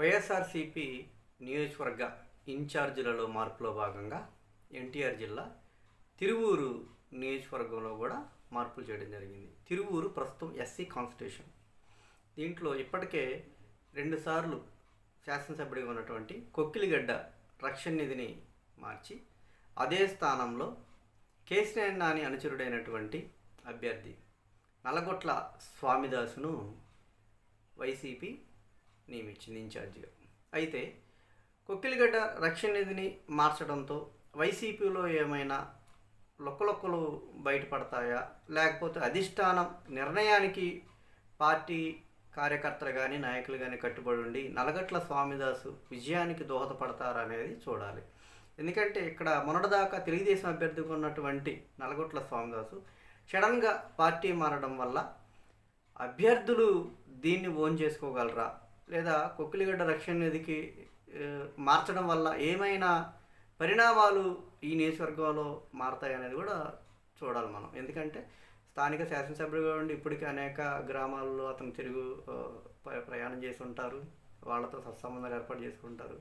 వైఎస్ఆర్సీపీ నియోజకవర్గ ఇన్ఛార్జీలలో మార్పులో భాగంగా ఎన్టీఆర్ జిల్లా తిరువూరు నియోజకవర్గంలో కూడా మార్పులు చేయడం జరిగింది. తిరువూరు ప్రస్తుతం ఎస్సీ కాన్స్టిట్యూషన్. దీంట్లో ఇప్పటికే రెండుసార్లు శాసనసభ్యుడిగా ఉన్నటువంటి కొక్కిలిగడ్డ రక్షణ నిధిని మార్చి అదే స్థానంలో కేసీఆర్ నాని అనుచరుడైనటువంటి అభ్యర్థి నల్లగొట్ల స్వామిదాసును వైసీపీ నియమించింది ఇన్ఛార్జిగా అయితే కొక్కిలిగడ్డ రక్షణ నిధిని మార్చడంతో వైసీపీలో ఏమైనా లొక్కలొక్కలు బయటపడతాయా? లేకపోతే అధిష్టానం నిర్ణయానికి పార్టీ కార్యకర్తలు కానీ నాయకులు కానీ కట్టుబడి ఉండి నలగట్ల స్వామిదాసు విజయానికి దోహదపడతారా అనేది చూడాలి. ఎందుకంటే ఇక్కడ మొన్నటిదాకా తెలుగుదేశం అభ్యర్థిగా ఉన్నటువంటి నలగొట్ల స్వామిదాసు సడన్గా పార్టీ మారడం వల్ల అభ్యర్థులు దీన్ని ఓన్ చేసుకోగలరా? లేదా కొక్కిలిగడ్డ రక్షణ నిధికి మార్చడం వల్ల ఏమైనా పరిణామాలు ఈ నియోజకవర్గంలో మారతాయి అనేది కూడా చూడాలి మనం. ఎందుకంటే స్థానిక శాసనసభ్యుడిగా ఉండి ఇప్పటికీ అనేక గ్రామాల్లో అతను తిరుగు ప్రయాణం చేసి ఉంటారు వాళ్ళతో సత్సంబంధాలు ఏర్పాటు చేసుకుంటారు.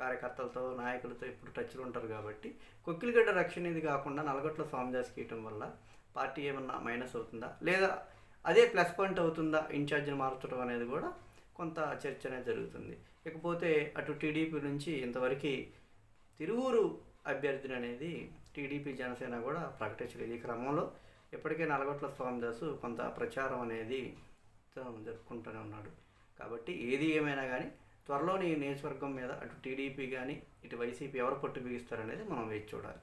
కార్యకర్తలతో నాయకులతో ఇప్పుడు టచ్లో ఉంటారు కాబట్టి కొక్కిలిగడ్డ రక్షణ ఇది కాకుండా నలగొట్ల స్వామిదాస్ ఇవ్వటం వల్ల పార్టీ ఏమన్నా మైనస్ అవుతుందా? లేదా అదే ప్లస్ పాయింట్ అవుతుందా? ఇన్ఛార్జిని మార్చడం అనేది కూడా కొంత చర్చ అనేది జరుగుతుంది. ఇకపోతే అటు టీడీపీ నుంచి ఇంతవరకు తిరువూరు అభ్యర్థిని అనేది టీడీపీ జనసేన కూడా ప్రకటించలేదు. ఈ క్రమంలో ఇప్పటికే నలగొట్ల స్వామిదాసు కొంత ప్రచారం అనేది జరుపుకుంటూనే ఉన్నాడు. కాబట్టి ఏది ఏమైనా కానీ త్వరలోని నియోజకవర్గం మీద అటు టీడీపీ కానీ ఇటు వైసీపీ ఎవరు పట్టు బిగిస్తారనేది మనం వేచి చూడాలి.